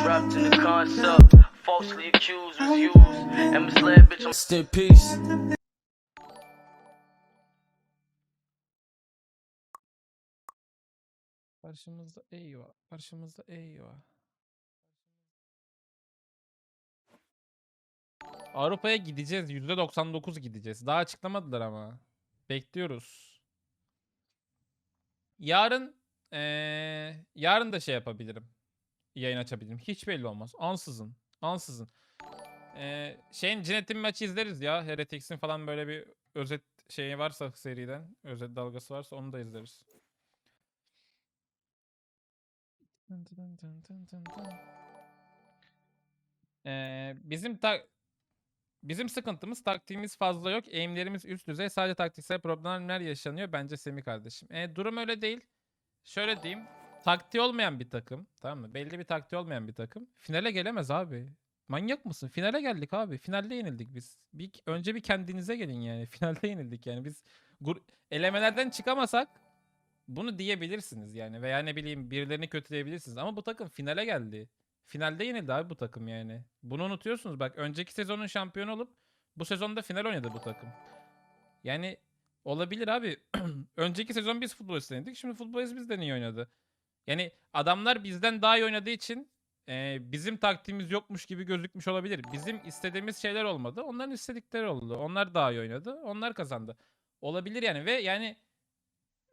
Trapped in the concept, falsely accused, was used, and misled, bitch. I'm Rest in peace. Karşımızda eyvah. Karşımızda eyvah. Avrupa'ya gideceğiz. %99 gideceğiz. Daha açıklamadılar ama. Bekliyoruz. Yarın eee, yarın da şey yapabilirim. Yayın açabilirim. Hiç belli olmaz. Ansızın. Ansızın. Eee şeyin Cinet'in maçı izleriz ya. Heretics'in falan böyle bir özet şeyi varsa seriden. Özet dalgası varsa onu da izleriz. Ee, bizim ta bizim sıkıntımız taktiğimiz fazla yok. Aimlerimiz üst düzey. Sadece taktiksel problemler yaşanıyor bence Semih kardeşim. Ee, durum öyle değil. Şöyle diyeyim. Taktiği olmayan bir takım. Tamam mı? Belli bir taktiği olmayan bir takım. Finale gelemez abi. Manyak mısın? Finale geldik abi. Finalde yenildik biz. Bir, önce bir kendinize gelin yani. Finalde yenildik yani. Biz elemelerden çıkamasak bunu diyebilirsiniz yani veya ne bileyim birilerini kötüleyebilirsiniz ama bu takım finale geldi. Finalde yenildi abi bu takım yani. Bunu unutuyorsunuz bak önceki sezonun şampiyonu olup bu sezonda final oynadı bu takım. Yani olabilir abi. önceki sezon biz futbolist denedik şimdi futbolist bizden iyi oynadı. Yani adamlar bizden daha iyi oynadığı için e, bizim taktiğimiz yokmuş gibi gözükmüş olabilir. Bizim istediğimiz şeyler olmadı. Onların istedikleri oldu. Onlar daha iyi oynadı. Onlar kazandı. Olabilir yani ve yani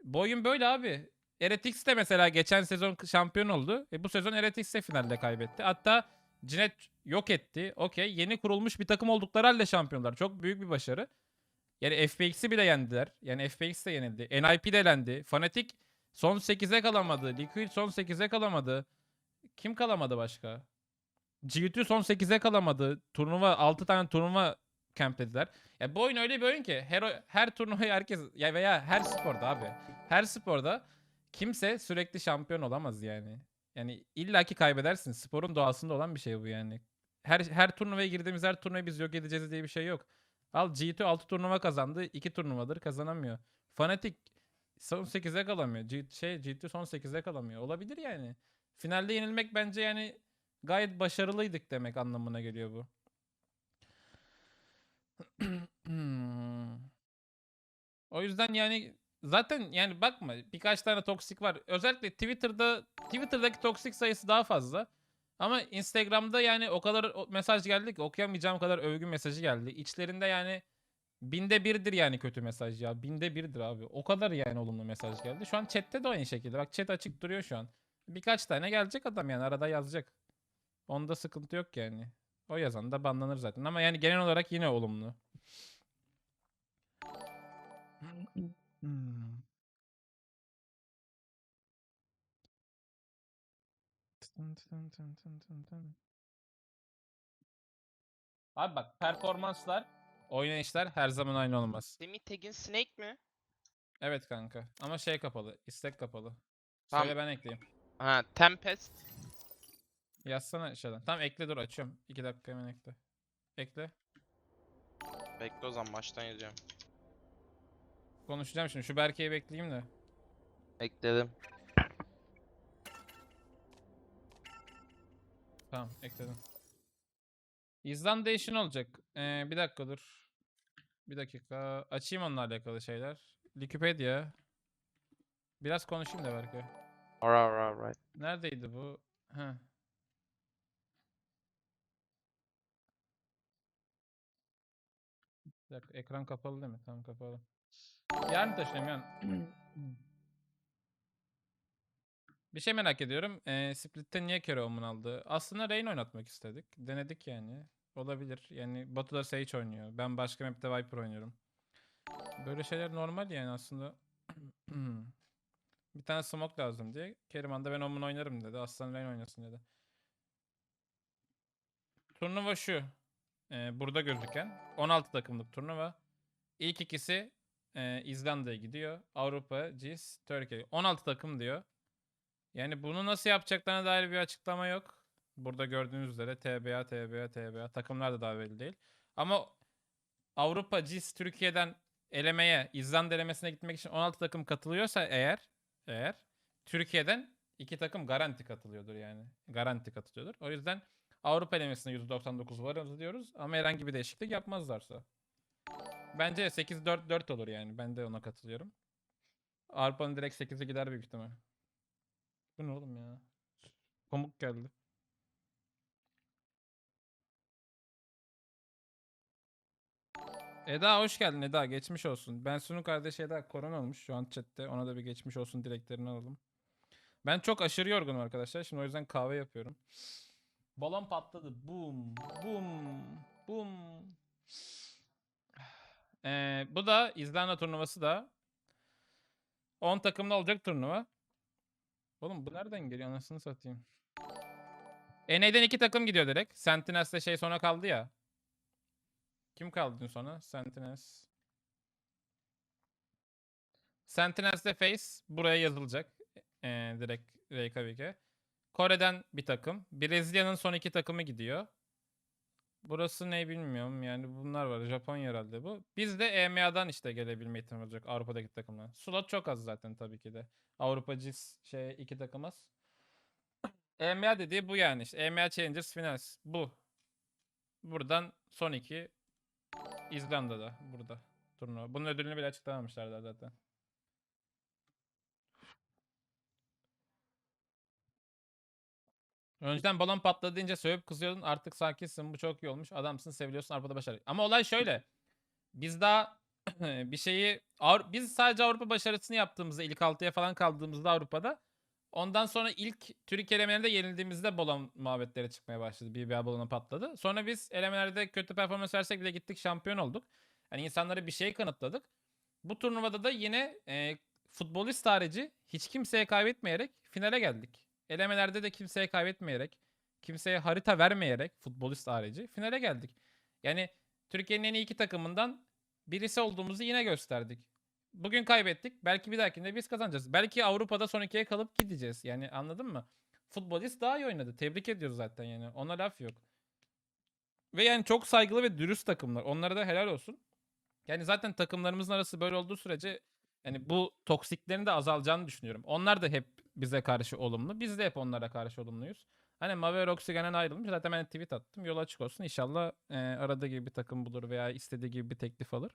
bu oyun böyle abi. Heretics de mesela geçen sezon şampiyon oldu. E bu sezon Heretics de finalde kaybetti. Hatta Cinet yok etti. Okey. Yeni kurulmuş bir takım oldukları halde şampiyonlar. Çok büyük bir başarı. Yani FPX'i bile yendiler. Yani FPX de yenildi. NIP de elendi. Fnatic son 8'e kalamadı. Liquid son 8'e kalamadı. Kim kalamadı başka? G2 son 8'e kalamadı. Turnuva 6 tane turnuva camplediler. Ya bu oyun öyle bir oyun ki her her turnuvayı herkes ya veya her sporda abi. Her sporda kimse sürekli şampiyon olamaz yani. Yani illaki kaybedersin. Sporun doğasında olan bir şey bu yani. Her her turnuvaya girdiğimiz her turnuvayı biz yok edeceğiz diye bir şey yok. Al G2 6 turnuva kazandı. 2 turnuvadır kazanamıyor. Fnatic son 8'e kalamıyor. G, şey G2 son 8'e kalamıyor. Olabilir yani. Finalde yenilmek bence yani gayet başarılıydık demek anlamına geliyor bu. O yüzden yani zaten yani bakma birkaç tane toksik var. Özellikle Twitter'da Twitter'daki toksik sayısı daha fazla. Ama Instagram'da yani o kadar mesaj geldi ki okuyamayacağım kadar övgü mesajı geldi. İçlerinde yani binde birdir yani kötü mesaj ya. Binde birdir abi. O kadar yani olumlu mesaj geldi. Şu an chatte de aynı şekilde. Bak chat açık duruyor şu an. Birkaç tane gelecek adam yani arada yazacak. Onda sıkıntı yok yani. O yazan da banlanır zaten. Ama yani genel olarak yine olumlu. Abi bak performanslar, oynayışlar her zaman aynı olmaz. Semih Tegin Snake mi? Evet kanka ama şey kapalı, istek kapalı. Tamam. Söyle ben ekleyeyim. Ha Tempest. Yazsana şeyden. Tamam ekle dur açıyorum. 2 dakika hemen ekle. Ekle. Bekle o zaman baştan yazıyorum. Konuşacağım şimdi. Şu Berke'yi bekleyeyim de. Ekledim. Tamam ekledim. İzlanda işin olacak. Ee, bir dakika dur. Bir dakika. Açayım onunla alakalı şeyler. Wikipedia. Biraz konuşayım da belki. Alright alright alright. Neredeydi bu? Heh. Bir dakika ekran kapalı değil mi? Tamam kapalı. Yarın taşınıyorum yarın. Bir şey merak ediyorum. Ee, Split'te niye Kero Omen aldı? Aslında Rain oynatmak istedik. Denedik yani. Olabilir. Yani Batu'da Sage oynuyor. Ben başka map'te Viper oynuyorum. Böyle şeyler normal yani aslında. Bir tane smoke lazım diye. Keriman da ben Omen oynarım dedi. Aslan Rain oynasın dedi. Turnuva şu. Ee, burada gözüken. 16 takımlık turnuva. İlk ikisi e, İzlanda'ya gidiyor. Avrupa, CIS, Türkiye. 16 takım diyor. Yani bunu nasıl yapacaklarına dair bir açıklama yok. Burada gördüğünüz üzere TBA, TBA, TBA. Takımlar da daha belli değil. Ama Avrupa, CIS, Türkiye'den elemeye, İzlanda elemesine gitmek için 16 takım katılıyorsa eğer, eğer Türkiye'den iki takım garanti katılıyordur yani. Garanti katılıyordur. O yüzden Avrupa elemesine %99 varız diyoruz ama herhangi bir değişiklik yapmazlarsa. Bence 8-4-4 olur yani. Ben de ona katılıyorum. Avrupa'nın direkt 8'e gider büyük ihtimal. Bu ne oğlum ya? Komuk geldi. Eda hoş geldin Eda. Geçmiş olsun. Ben Sun'un kardeşi Eda korona olmuş şu an chatte. Ona da bir geçmiş olsun dileklerini alalım. Ben çok aşırı yorgunum arkadaşlar. Şimdi o yüzden kahve yapıyorum. Balon patladı. Boom. Boom. Boom. Ee, bu da İzlanda turnuvası da 10 takımlı olacak turnuva. Oğlum bu nereden geliyor anasını satayım. NA'den iki takım gidiyor direkt. Sentinels'te şey sona kaldı ya. Kim kaldı dün sonra? Sentinels. Sentinels'te Face buraya yazılacak. Ee, direkt Reykjavik'e. Kore'den bir takım. Brezilya'nın son iki takımı gidiyor. Burası ne bilmiyorum. Yani bunlar var. Japonya herhalde bu. Biz de EMEA'dan işte gelebilme ihtimali olacak Avrupa'daki takımlar. Slot çok az zaten tabii ki de. Avrupa CIS şey iki takım az. EMEA dediği bu yani işte. EMEA Challengers Finals. Bu. Buradan son iki. İzlanda'da burada turnuva. Bunun ödülünü bile açıklamamışlar daha zaten. Önceden balon patladı deyince sövüp kızıyordun. Artık sakinsin. Bu çok iyi olmuş. Adamsın, seviliyorsun. Avrupa'da başarı. Ama olay şöyle. Biz daha bir şeyi biz sadece Avrupa başarısını yaptığımızda ilk 6'ya falan kaldığımızda Avrupa'da ondan sonra ilk Türkiye elemelerinde yenildiğimizde balon muhabbetleri çıkmaya başladı. BBA balonu patladı. Sonra biz elemelerde kötü performans versek bile gittik şampiyon olduk. Hani insanlara bir şey kanıtladık. Bu turnuvada da yine e, futbolist harici hiç kimseye kaybetmeyerek finale geldik. Elemelerde de kimseye kaybetmeyerek, kimseye harita vermeyerek futbolist harici finale geldik. Yani Türkiye'nin en iyi iki takımından birisi olduğumuzu yine gösterdik. Bugün kaybettik. Belki bir dahakinde biz kazanacağız. Belki Avrupa'da son ikiye kalıp gideceğiz. Yani anladın mı? Futbolist daha iyi oynadı. Tebrik ediyoruz zaten yani. Ona laf yok. Ve yani çok saygılı ve dürüst takımlar. Onlara da helal olsun. Yani zaten takımlarımızın arası böyle olduğu sürece yani bu toksiklerin de azalacağını düşünüyorum. Onlar da hep bize karşı olumlu. Biz de hep onlara karşı olumluyuz. Hani Mave ve Oxygen'den ayrılmış. Zaten ben tweet attım. Yol açık olsun. İnşallah e, aradığı gibi bir takım bulur veya istediği gibi bir teklif alır.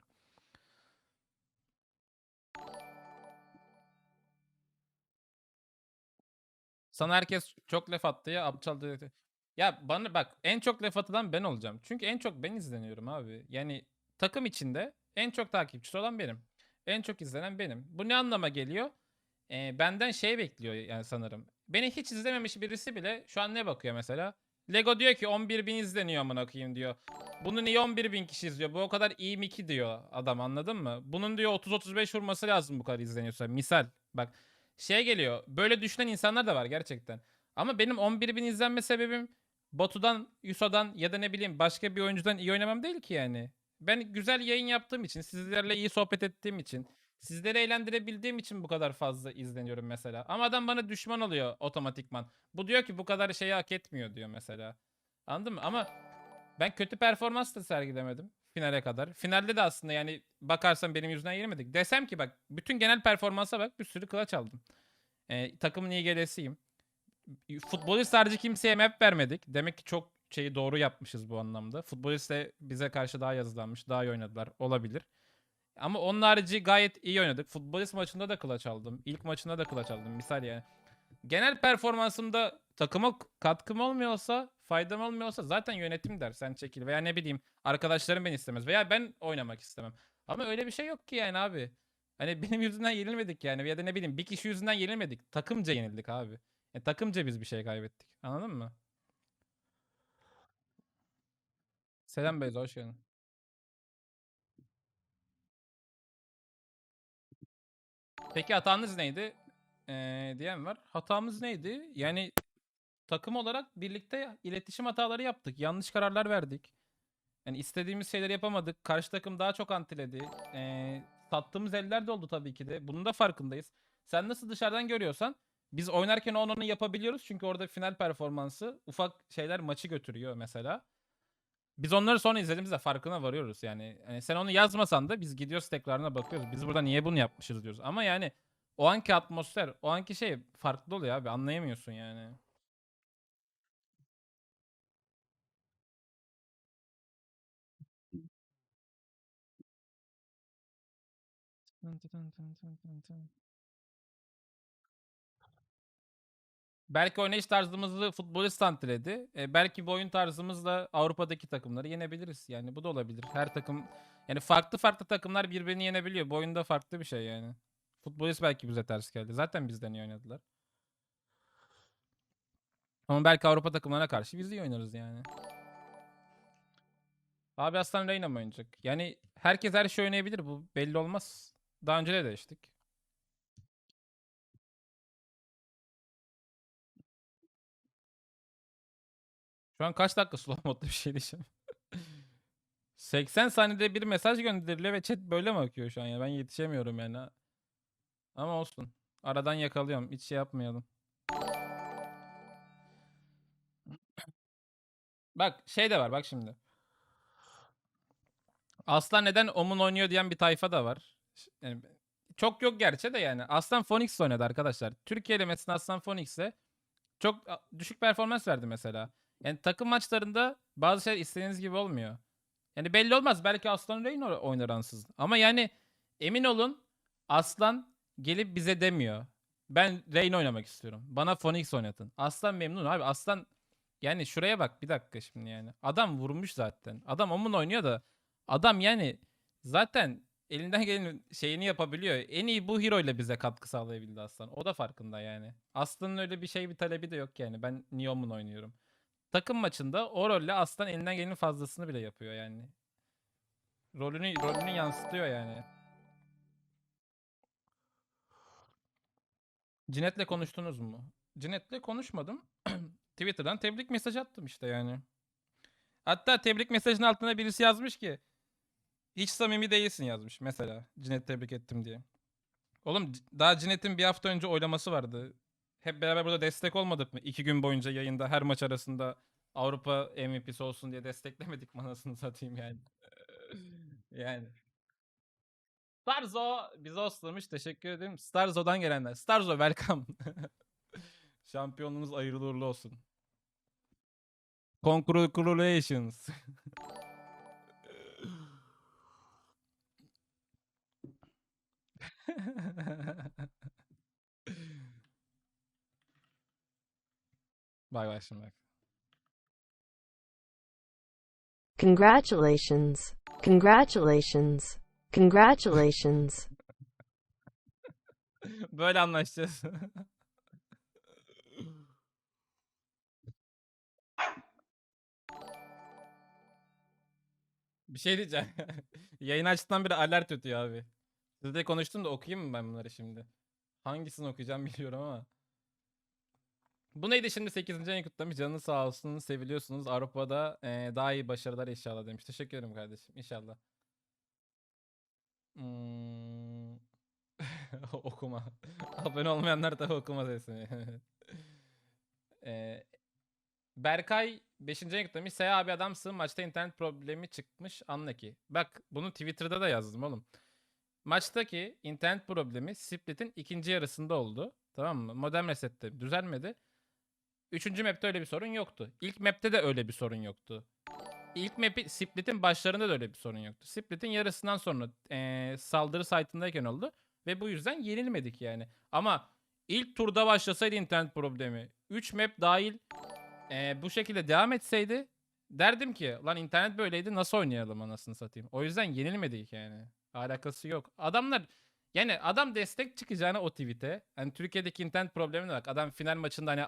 Sana herkes çok laf attı ya aptal dedi. Ya bana bak en çok laf atılan ben olacağım. Çünkü en çok ben izleniyorum abi. Yani takım içinde en çok takipçisi olan benim. En çok izlenen benim. Bu ne anlama geliyor? Ee, benden şey bekliyor yani sanırım. Beni hiç izlememiş birisi bile şu an ne bakıyor mesela? Lego diyor ki 11 bin izleniyor amına koyayım diyor. Bunu niye 11 bin kişi izliyor? Bu o kadar iyi mi ki diyor adam anladın mı? Bunun diyor 30-35 vurması lazım bu kadar izleniyorsa. Misal bak şey geliyor. Böyle düşünen insanlar da var gerçekten. Ama benim 11 bin izlenme sebebim Batu'dan, Yuso'dan ya da ne bileyim başka bir oyuncudan iyi oynamam değil ki yani. Ben güzel yayın yaptığım için, sizlerle iyi sohbet ettiğim için, sizleri eğlendirebildiğim için bu kadar fazla izleniyorum mesela. Ama adam bana düşman oluyor otomatikman. Bu diyor ki bu kadar şeyi hak etmiyor diyor mesela. Anladın mı? Ama ben kötü performans da sergilemedim finale kadar. Finalde de aslında yani bakarsan benim yüzümden yenilmedik. Desem ki bak bütün genel performansa bak bir sürü kılaç aldım. Ee, takımın iyi gelesiyim. Futbolist sadece kimseye map vermedik. Demek ki çok şeyi doğru yapmışız bu anlamda. Futbolist de bize karşı daha yazılanmış, daha iyi oynadılar. Olabilir. Ama onun harici gayet iyi oynadık. Futbolist maçında da kılaç aldım. İlk maçında da kılaç aldım. Misal yani. Genel performansımda takıma katkım olmuyorsa, faydam olmuyorsa zaten yönetim der sen çekil. Veya ne bileyim arkadaşlarım beni istemez. Veya ben oynamak istemem. Ama öyle bir şey yok ki yani abi. Hani benim yüzümden yenilmedik yani. Ya da ne bileyim bir kişi yüzünden yenilmedik. Takımca yenildik abi. Yani takımca biz bir şey kaybettik. Anladın mı? Selam Beyza hoş geldin. Peki hatanız neydi? Ee, diyen var. Hatamız neydi? Yani takım olarak birlikte iletişim hataları yaptık. Yanlış kararlar verdik. Yani istediğimiz şeyleri yapamadık. Karşı takım daha çok antiledi. Ee, sattığımız eller de oldu tabii ki de. Bunun da farkındayız. Sen nasıl dışarıdan görüyorsan biz oynarken onu yapabiliyoruz. Çünkü orada final performansı ufak şeyler maçı götürüyor mesela. Biz onları sonra izlediğimizde farkına varıyoruz yani. Hani sen onu yazmasan da biz gidiyoruz tekrarına bakıyoruz. Biz burada niye bunu yapmışız diyoruz. Ama yani O anki atmosfer, o anki şey farklı oluyor abi. Anlayamıyorsun yani. Belki oynayış tarzımızı futbolist santredi. E, belki bu oyun tarzımızla Avrupa'daki takımları yenebiliriz. Yani bu da olabilir. Her takım yani farklı farklı takımlar birbirini yenebiliyor. Bu oyunda farklı bir şey yani. Futbolist belki bize ters geldi. Zaten bizden iyi oynadılar. Ama belki Avrupa takımlarına karşı biz iyi oynarız yani. Abi Aslan Reyna mı oynayacak? Yani herkes her şey oynayabilir. Bu belli olmaz. Daha önce de değiştik. Şu an kaç dakika slow modda bir şey diyeceğim. 80 saniyede bir mesaj gönderiliyor ve chat böyle mi akıyor şu an ya? Ben yetişemiyorum yani. Ama olsun. Aradan yakalıyorum. Hiç şey yapmayalım. Bak şey de var bak şimdi. Aslan neden Omun oynuyor diyen bir tayfa da var. Yani çok yok gerçi de yani. Aslan Phoenix oynadı arkadaşlar. Türkiye elemesinde Aslan Phoenix'e çok düşük performans verdi mesela. Yani takım maçlarında bazı şeyler istediğiniz gibi olmuyor. Yani belli olmaz. Belki Aslan o- oynar ansız. Ama yani emin olun Aslan gelip bize demiyor. Ben Rain oynamak istiyorum. Bana Phoenix oynatın. Aslan memnun abi. Aslan yani şuraya bak bir dakika şimdi yani. Adam vurmuş zaten. Adam Omun oynuyor da adam yani zaten elinden gelen şeyini yapabiliyor. En iyi bu hero ile bize katkı sağlayabildi Aslan. O da farkında yani. Aslan'ın öyle bir şey bir talebi de yok yani. Ben niye Omun oynuyorum. Takım maçında o rolle Aslan elinden gelenin fazlasını bile yapıyor yani. Rolünü rolünü yansıtıyor yani. Cinet'le konuştunuz mu? Cinet'le konuşmadım. Twitter'dan tebrik mesajı attım işte yani. Hatta tebrik mesajının altına birisi yazmış ki hiç samimi değilsin yazmış mesela. Cinet tebrik ettim diye. Oğlum daha Cinet'in bir hafta önce oylaması vardı. Hep beraber burada destek olmadık mı? İki gün boyunca yayında her maç arasında Avrupa MVP'si olsun diye desteklemedik mi anasını satayım yani. yani. Starzo bizi hostlamış. Teşekkür ederim. Starzo'dan gelenler. Starzo welcome. Şampiyonluğunuz hayırlı uğurlu olsun. Congratulations. Bay bay şimdi bak. Congratulations. Congratulations. Congratulations. Böyle anlaşacağız. Bir şey diyeceğim. Yayın açtıktan beri alert ötüyor abi. Sizle konuştum da okuyayım mı ben bunları şimdi? Hangisini okuyacağım biliyorum ama. Bu neydi şimdi 8. ayını kutlamış. Canınız sağ olsun. Seviliyorsunuz. Avrupa'da eee, daha iyi başarılar inşallah demiş. Teşekkür ederim kardeşim. İnşallah. Hmm. okuma. Abone olmayanlar tabii okuma sesini. Eee, Berkay 5. renk demiş. Seya abi adamsın. Maçta internet problemi çıkmış. Anla ki. Bak bunu Twitter'da da yazdım oğlum. Maçtaki internet problemi Split'in ikinci yarısında oldu. Tamam mı? Modem resette düzelmedi. Üçüncü map'te öyle bir sorun yoktu. İlk map'te de öyle bir sorun yoktu. İlk map'i Split'in başlarında da öyle bir sorun yoktu. Split'in yarısından sonra eee, saldırı site'ındayken oldu. Ve bu yüzden yenilmedik yani. Ama ilk turda başlasaydı internet problemi. 3 map dahil eee, bu şekilde devam etseydi derdim ki lan internet böyleydi nasıl oynayalım anasını satayım. O yüzden yenilmedik yani. Alakası yok. Adamlar yani adam destek çıkacağına o tweet'e. Hani Türkiye'deki internet problemine bak. Adam final maçında hani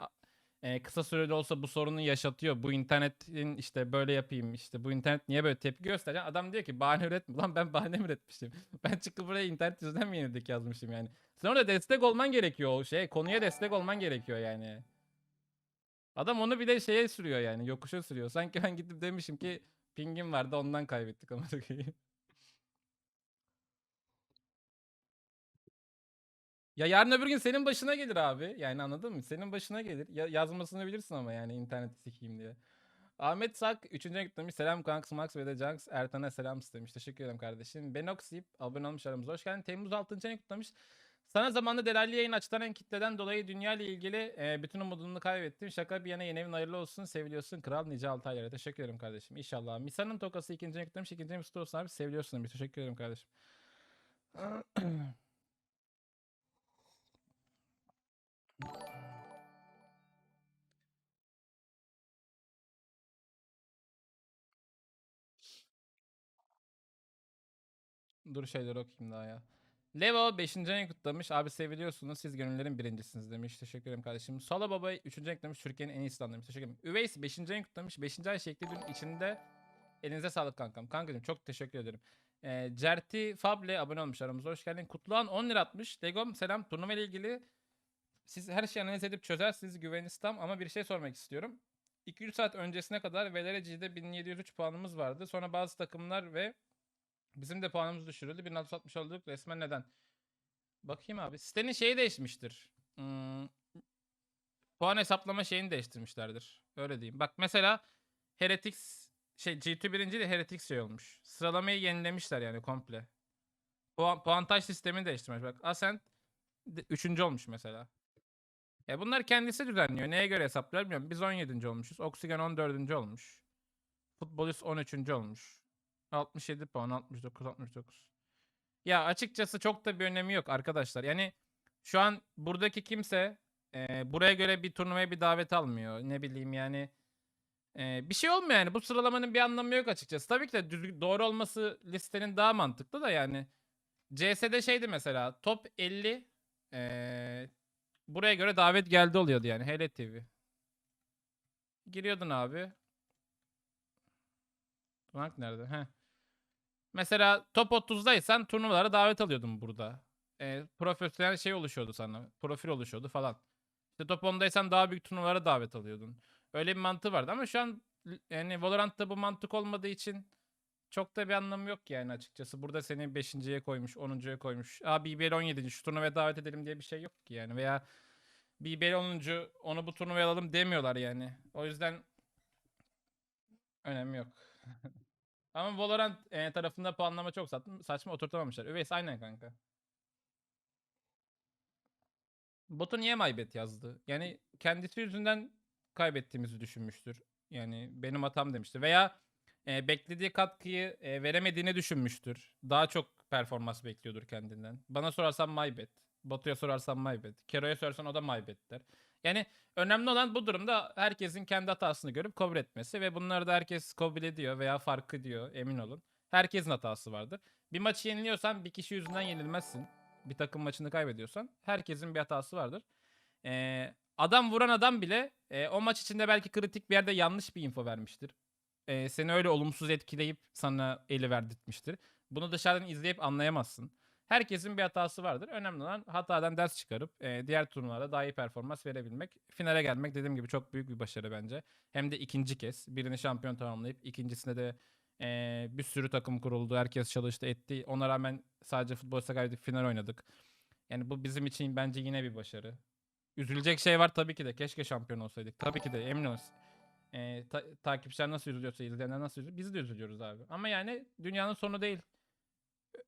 e, kısa süreli olsa bu sorunu yaşatıyor. Bu internetin işte böyle yapayım işte bu internet niye böyle tepki gösteriyor? Adam diyor ki bahane üretme. Lan ben bahane mi üretmişim? ben çıkıp buraya internet yüzünden mi yenildik yazmışım yani. Sen orada destek olman gerekiyor o şey. Konuya destek olman gerekiyor yani. Adam onu bir de şeye sürüyor yani. Yokuşa sürüyor. Sanki ben gidip demişim ki pingim vardı ondan kaybettik ama Ya yarın öbür gün senin başına gelir abi. Yani anladın mı? Senin başına gelir. Ya yazmasını bilirsin ama yani interneti sikeyim diye. Ahmet Sak 3. gitmiş. Selam Kanks Max ve de Junks. Ertan'a selam istemiş. Teşekkür ederim kardeşim. Benox deyip abone olmuş aramıza. Hoş geldin. Temmuz 6. ayını kutlamış. Sana zamanında delaylı yayın açılan kitleden dolayı dünya ile ilgili e, bütün umudunu kaybettim. Şaka bir yana yeni evin hayırlı olsun. Seviliyorsun. Kral Nice Altaylar'a. Teşekkür ederim kardeşim. İnşallah. Misa'nın tokası ikinci yüklemiş. ikinci yüklemiş olsun abi. Seviliyorsun. Bir teşekkür ederim kardeşim. Dur şeyleri okuyayım daha ya. Levo 5. renk kutlamış. Abi seviliyorsunuz. Siz gönüllerin birincisiniz demiş. Teşekkür ederim kardeşim. Sola Baba 3. renk demiş. Türkiye'nin en iyisi demiş. Teşekkür ederim. Üveys 5. renk kutlamış. 5. ay şekli dün içinde. Elinize sağlık kankam. Kankacığım çok teşekkür ederim. Ee, Certi Fable abone olmuş aramıza. Hoş geldin. Kutluhan 10 lira atmış. Legom selam. Turnuva ile ilgili siz her şeyi analiz edip çözersiniz. Güveniniz tam ama bir şey sormak istiyorum. 2-3 saat öncesine kadar VLRC'de 1703 puanımız vardı. Sonra bazı takımlar ve Bizim de puanımız düşürüldü. 1660 olduk. Resmen neden? Bakayım abi. Sitenin şeyi değişmiştir. Hmm, puan hesaplama şeyini değiştirmişlerdir. Öyle diyeyim. Bak mesela Heretics şey G2 birinci de Heretics şey olmuş. Sıralamayı yenilemişler yani komple. Puan, puantaj sistemini değiştirmiş. Bak Ascent üçüncü olmuş mesela. Ya bunlar kendisi düzenliyor. Neye göre hesaplıyor bilmiyorum. Biz 17. olmuşuz. Oxygen 14. olmuş. Futbolist 13. olmuş. 67 puan 69 69. Ya açıkçası çok da bir önemi yok arkadaşlar. Yani şu an buradaki kimse e, buraya göre bir turnuvaya bir davet almıyor. Ne bileyim yani e, bir şey olmuyor yani. Bu sıralamanın bir anlamı yok açıkçası. Tabii ki de düzgün, doğru olması listenin daha mantıklı da yani. CS'de şeydi mesela top 50 e, buraya göre davet geldi oluyordu yani. HL TV. Giriyordun abi. Rank nerede? Heh. Mesela top 30'daysan turnuvalara davet alıyordun burada. E, profesyonel şey oluşuyordu sana. Profil oluşuyordu falan. İşte top 10'daysan daha büyük turnuvalara davet alıyordun. Öyle bir mantığı vardı ama şu an yani Valorant'ta bu mantık olmadığı için çok da bir anlamı yok yani açıkçası. Burada seni 5.ye koymuş, 10.ya koymuş. Aa BBL 17. şu turnuvaya davet edelim diye bir şey yok ki yani. Veya BBL 10. onu bu turnuvaya alalım demiyorlar yani. O yüzden önemi yok. Ama Valorant e, tarafında puanlama çok saçma, saçma oturtamamışlar. Üveys aynen kanka. Botu niye maybet yazdı? Yani kendisi yüzünden kaybettiğimizi düşünmüştür. Yani benim hatam demiştir. Veya e, beklediği katkıyı e, veremediğini düşünmüştür. Daha çok performans bekliyordur kendinden. Bana sorarsan maybet. Batu'ya sorarsan maybet. Kero'ya sorarsan o da maybet der. Yani önemli olan bu durumda herkesin kendi hatasını görüp kabul etmesi ve bunları da herkes kabul ediyor veya farkı diyor emin olun. Herkesin hatası vardır. Bir maçı yeniliyorsan bir kişi yüzünden yenilmezsin. Bir takım maçını kaybediyorsan herkesin bir hatası vardır. Ee, adam vuran adam bile e, o maç içinde belki kritik bir yerde yanlış bir info vermiştir. Ee, seni öyle olumsuz etkileyip sana eli verdirtmiştir. Bunu dışarıdan izleyip anlayamazsın. Herkesin bir hatası vardır. Önemli olan hatadan ders çıkarıp e, diğer turnuvalarda daha iyi performans verebilmek. Finale gelmek dediğim gibi çok büyük bir başarı bence. Hem de ikinci kez. Birini şampiyon tamamlayıp ikincisinde de e, bir sürü takım kuruldu. Herkes çalıştı etti. Ona rağmen sadece futbol kaybedip final oynadık. Yani bu bizim için bence yine bir başarı. Üzülecek şey var tabii ki de. Keşke şampiyon olsaydık. Tabii ki de emin olun. E, ta- takipçiler nasıl üzülüyorsa, izleyenler nasıl üzülüyor. Biz de üzülüyoruz abi. Ama yani dünyanın sonu değil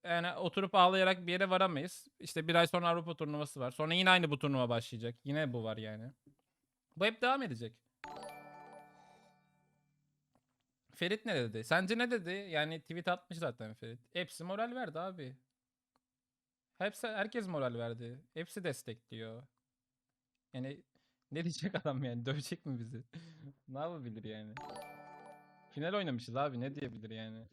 yani oturup ağlayarak bir yere varamayız. İşte bir ay sonra Avrupa turnuvası var. Sonra yine aynı bu turnuva başlayacak. Yine bu var yani. Bu hep devam edecek. Ferit ne dedi? Sence ne dedi? Yani tweet atmış zaten Ferit. Hepsi moral verdi abi. Hepsi, herkes moral verdi. Hepsi destekliyor. Yani ne diyecek adam yani? Dövecek mi bizi? ne yapabilir yani? Final oynamışız abi. Ne diyebilir yani?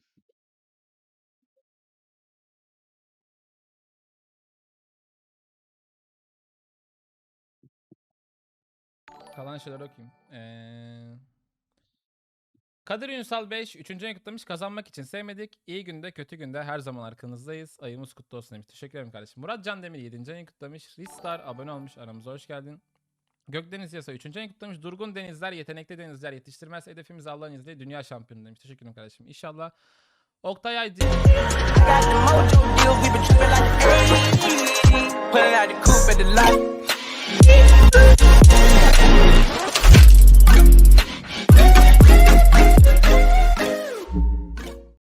Kalan şeyler okuyayım. Ee... Kadir Ünsal 5 3. renk kutlamış kazanmak için sevmedik. İyi günde kötü günde her zaman arkanızdayız. Ayımız kutlu olsun demiş. Teşekkür ederim kardeşim. Murat Can Demir 7. renk kutlamış. Ristar abone olmuş. Aramıza hoş geldin. Gökdeniz Yasa 3. ayı kutlamış. Durgun denizler, yetenekli denizler yetiştirmez. Hedefimiz Allah'ın izniyle dünya şampiyonu demiş. Teşekkür ederim kardeşim. İnşallah Oktay Aydın.